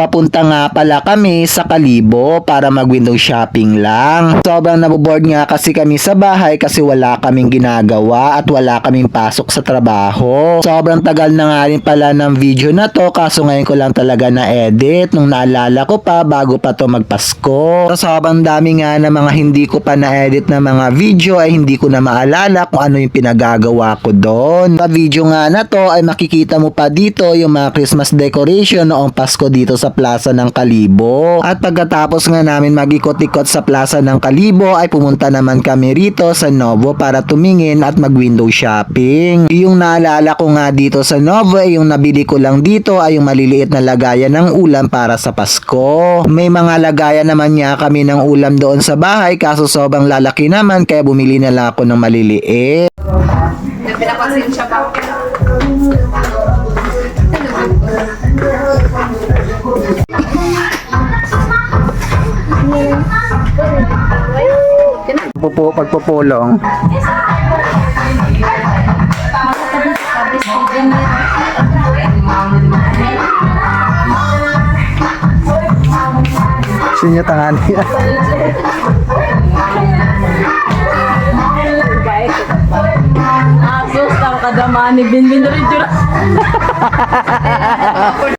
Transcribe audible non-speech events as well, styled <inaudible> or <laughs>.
Papunta nga pala kami sa Kalibo para mag-window shopping lang. Sobrang naboboard nga kasi kami sa bahay kasi wala kaming ginagawa at wala kaming pasok sa trabaho. Sobrang tagal na nga rin pala ng video na to kaso ngayon ko lang talaga na-edit nung naalala ko pa bago pa to magpasko. So, sobrang dami nga na mga hindi ko pa na-edit na mga video ay hindi ko na maalala kung ano yung pinagagawa ko doon. Sa video nga na to ay makikita mo pa dito yung mga Christmas decoration noong Pasko dito sa Plaza ng Kalibo. At pagkatapos nga namin mag-ikot-ikot sa Plaza ng Kalibo ay pumunta naman kami rito sa Novo para tumingin at mag-window shopping. Yung naalala ko nga dito sa Novo ay yung nabili ko lang dito ay yung maliliit na lagayan ng ulam para sa Pasko. May mga lagayan naman niya kami ng ulam doon sa bahay kaso sobrang lalaki naman kaya bumili na lang ako ng maliliit. Pinapansin siya pa. Pupo, pagpupulong. Sinyo tangani. Asos, ang kadama ni Binbin rin <laughs>